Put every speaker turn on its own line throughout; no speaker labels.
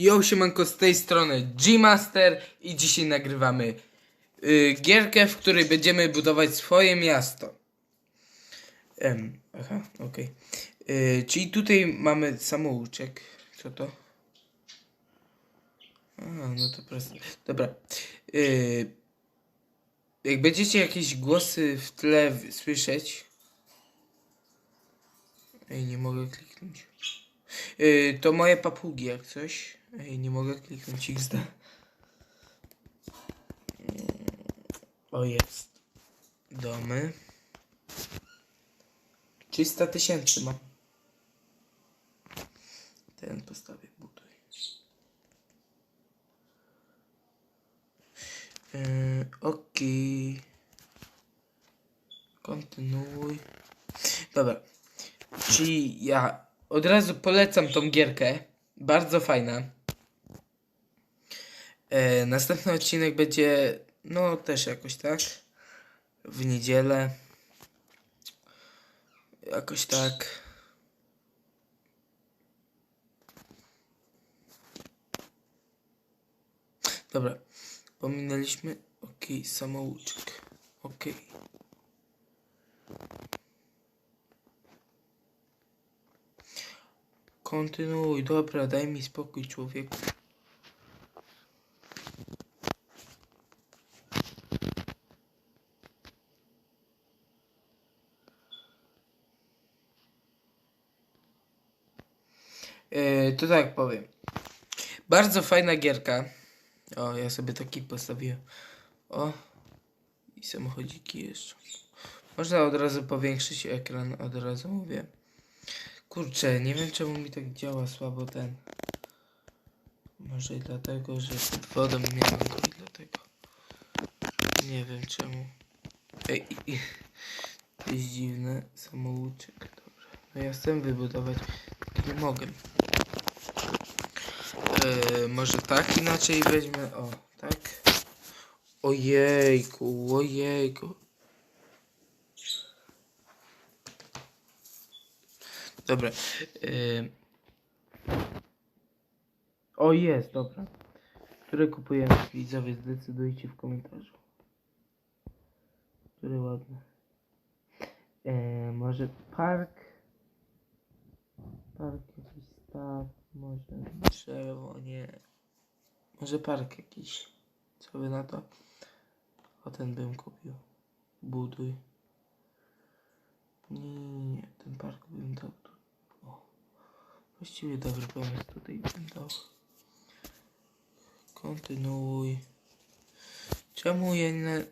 Yo, siemanko, z tej strony G-Master i dzisiaj nagrywamy y, gierkę, w której będziemy budować swoje miasto. Em, aha, okej. Y, Czyli tutaj mamy samouczek. Co to? A, no to proste. Dobra. Y, jak będziecie jakieś głosy w tle słyszeć... Ej, nie mogę kliknąć. Yy, to moje papugi jak coś. Ej, nie mogę kliknąć XD. O jest. Domy. 300 tysięcy mam. Ten postawię buduj. Yy. Kontynuuj. Dobra. Czyli ja od razu polecam tą gierkę. Bardzo fajna. E, następny odcinek będzie, no też jakoś tak. W niedzielę. Jakoś tak. Dobra. Pominęliśmy. Okej, samouczek. Okej. Kontynuuj, dobra, daj mi spokój, człowieku. Yy, to tak powiem. Bardzo fajna gierka. O, ja sobie taki postawiłem. O. I samochodziki jeszcze. Można od razu powiększyć ekran, od razu mówię. Kurczę, nie wiem czemu mi tak działa słabo ten. Może i dlatego, że pod wodą miałem go i dlatego. Nie wiem czemu. Ej, to jest dziwne. Samouczek. No ja chcę wybudować, nie mogę. E, może tak inaczej weźmę, o, tak. Ojejku, ojejku. Dobra. Ym. O jest, dobra. Które kupujemy? Widzowie, zdecydujcie w komentarzu. Które ładne. E, może park. Park jakiś staw. Może drzewo, nie. Może park jakiś. Co by na to? O ten bym kupił. Buduj. Nie, nie, nie, ten park bym dał tu. O. Właściwie dobry pomysł tutaj bym dał. Kontynuuj. Czemu ja nie...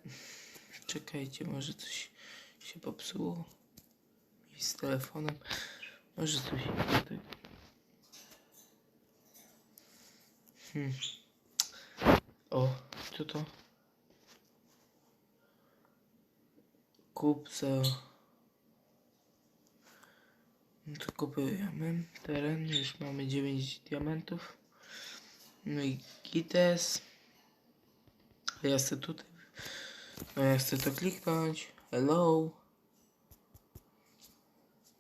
Czekajcie, może coś się popsuło. I z telefonem. Może coś się tutaj... Hmm. O, co to? Kup. No to kupujemy teren, już mamy 9 diamentów. No i gites. Ja chcę tutaj. No ja chcę to kliknąć. Hello.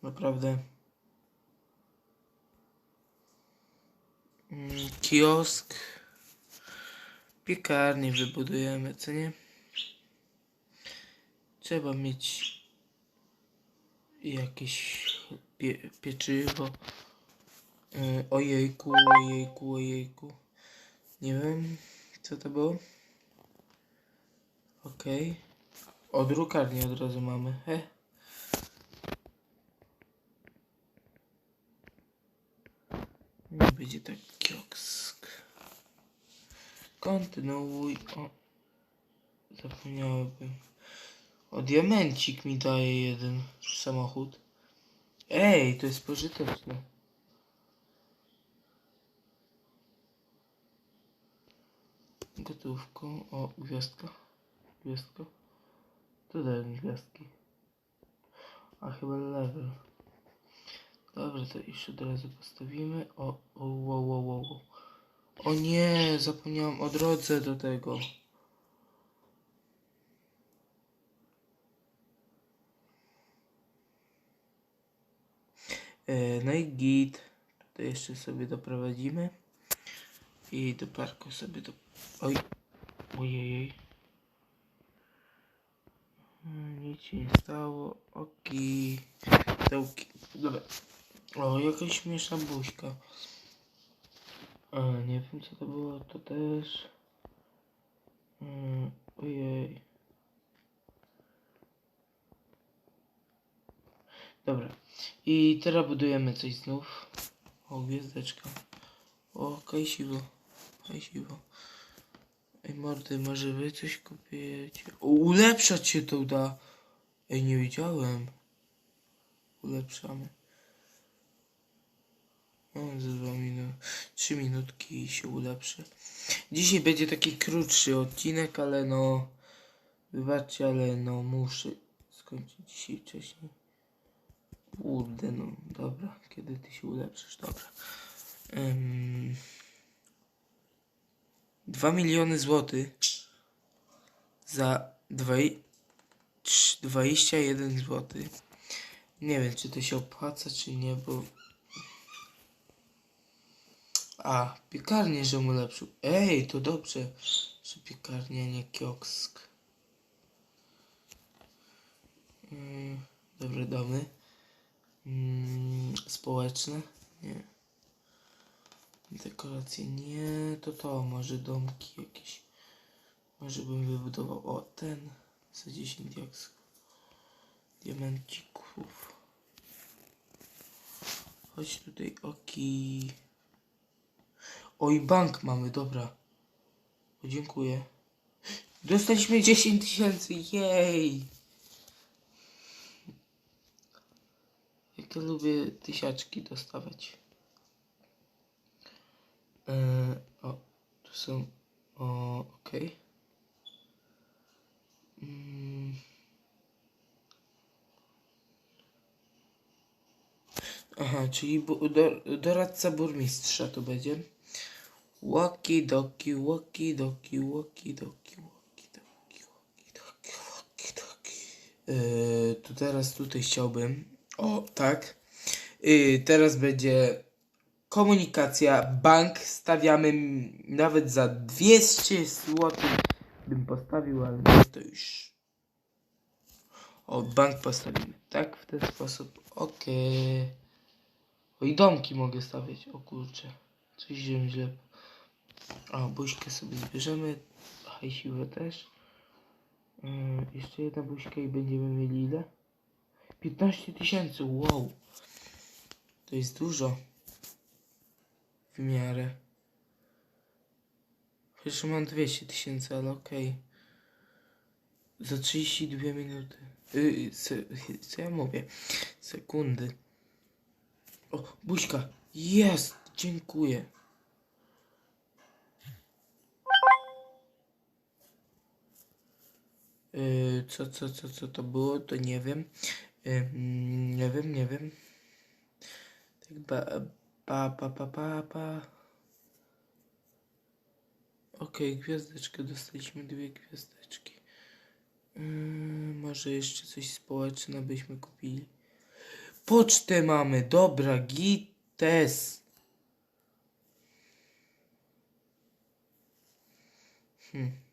Naprawdę. Kiosk. Piekarnię wybudujemy, co nie? Trzeba mieć jakieś pie, pieczywo. Yy, ojejku, ojejku, ojejku. Nie wiem, co to było. Okej. O, drukarnię od razu mamy. He. Nie będzie tak kiosk. Kontynuuj. O. Zapomniałem. O, diamencik mi daje jeden samochód. Ej, to jest pożyteczne. Gotówką. O, gwiazdka. Gwiazdka. Tu daję mi gwiazdki. A chyba level. Dobra, to już od razu postawimy. O, o, wow, wow, wow. O nie, zapomniałam o drodze do tego. E, no i git. Tutaj jeszcze sobie doprowadzimy. I do parku sobie do... Oj. Ojej. Mm, Nic się nie stało. Oki. Dołki. Dobra. O, jakaś śmieszna buźka. A, nie wiem co to było, to też. Mm, ojej. Dobra. I teraz budujemy coś znów. O, gwiazdeczka. O, kajsiwo. Kajsiwo. Ej, mordy, może wy coś kupiecie? O, ulepszać się to da. Ej, nie widziałem. Ulepszamy. Za dwa minut, trzy minutki i się ulepszy. Dzisiaj będzie taki krótszy odcinek, ale no, wybaczcie, ale no muszę skończyć dzisiaj wcześniej. Kurde, no dobra, kiedy ty się ulepszysz, dobra. Um, 2 miliony złotych za dwaj- trz- 21 złotych. Nie wiem, czy to się opłaca, czy nie, bo a, piekarnię, że mu ulepszył. Ej, to dobrze, że piekarnia, nie kiosk. Mm, dobre domy. Mm, społeczne? Nie. Dekoracje nie, to to, może domki jakieś. Może bym wybudował, o ten, za 10 diaksów. Diamencików. Chodź tutaj, oki. Oj, bank mamy, dobra. Dziękuję. Dostaliśmy 10 tysięcy, jej! Jak ja lubię tysiaczki dostawać. Eee, o, tu są. O, okej. Mm. Aha, czyli do, doradca burmistrza to będzie. Łoki doki, łoki doki, łoki doki, łoki doki, łoki doki, łoki doki. Yy, to teraz tutaj chciałbym. O, tak. Yy, teraz będzie komunikacja. Bank stawiamy nawet za 200 zł. Bym postawił, ale to już. O, bank postawimy. Tak, w ten sposób. Okej. O, i domki mogę stawiać. O kurczę. Coś źle. A, buźkę sobie zbierzemy. Hajsiwę też. Yy, jeszcze jedna buźka i będziemy mieli ile? 15 tysięcy, wow. To jest dużo. W miarę. Chociaż mam 200 tysięcy, ale okej. Za 32 minuty. Yy, se, co ja mówię? Sekundy. O, buźka. Jest! Dziękuję. Co, co, co, co to było, to nie wiem. Yy, mm, nie wiem, nie wiem. Tak ba, pa, pa, pa, pa, pa. Okej, gwiazdeczkę dostaliśmy, dwie gwiazdeczki. Yy, może jeszcze coś społeczne byśmy kupili. Pocztę mamy, dobra, gites. Hmm.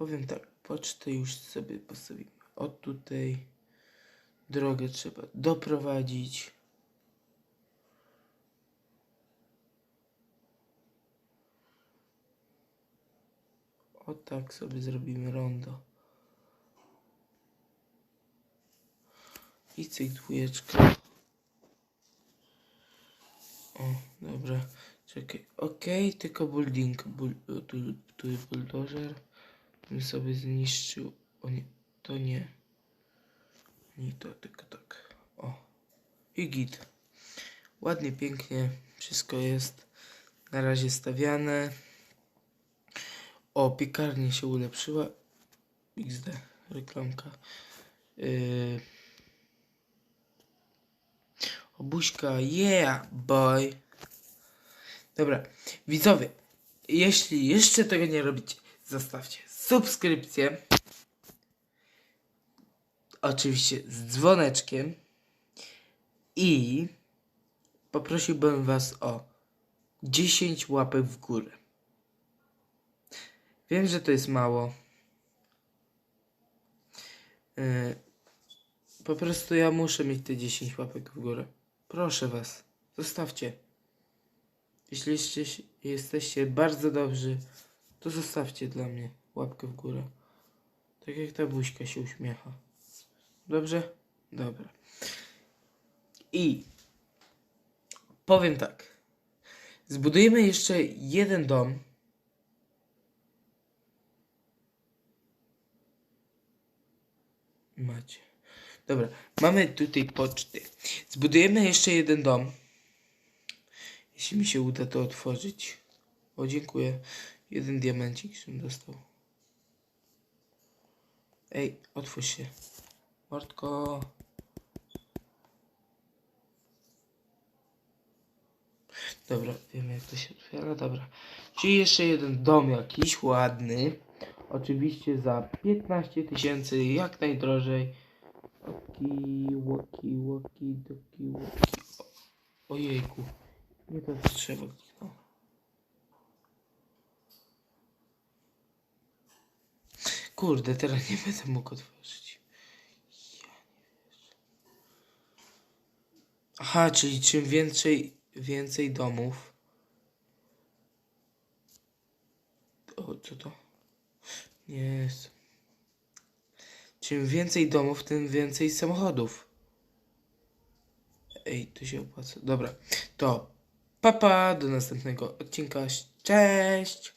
Powiem tak, pocztę już sobie postawimy. O tutaj drogę trzeba doprowadzić. O tak sobie zrobimy rondo. I cyk dwójeczka. O, dobra. Czekaj. Okej, tylko building. Bul, tu, tu jest buldożer. Bym sobie zniszczył. O nie, to nie. Nie to, tylko tak. O. I git. Ładnie, pięknie. Wszystko jest na razie stawiane. O, piekarnia się ulepszyła. XD, reklamka. Yy. O, buźka, yeah, boy. Dobra, widzowie, jeśli jeszcze tego nie robicie, zostawcie subskrypcję. Oczywiście z dzwoneczkiem. I poprosiłbym Was o 10 łapek w górę. Wiem, że to jest mało. Yy, po prostu ja muszę mieć te 10 łapek w górę. Proszę was, zostawcie. Jeśli jesteście, jesteście bardzo dobrzy, to zostawcie dla mnie łapkę w górę. Tak jak ta buźka się uśmiecha. Dobrze? Dobra. I powiem tak. Zbudujemy jeszcze jeden dom. Macie. Dobra, mamy tutaj poczty. Zbudujemy jeszcze jeden dom. Jeśli mi się uda to otworzyć. O, dziękuję. Jeden diamencik się dostał. Ej, otwórz się. Mordko. Dobra, wiemy jak to się otwiera, dobra. Czyli jeszcze jeden dom jakiś ładny. Oczywiście za 15 tysięcy, jak najdrożej. Oki, łoki, łoki, doki, łoki. Ojejku, nie to drzewo Kurde, teraz nie będę mógł otworzyć. Ja nie. Aha, czyli czym więcej, więcej domów. O, co to? Nie jest. Czym więcej domów, tym więcej samochodów. Ej, to się opłaca. Dobra, to papa, do następnego odcinka. Cześć!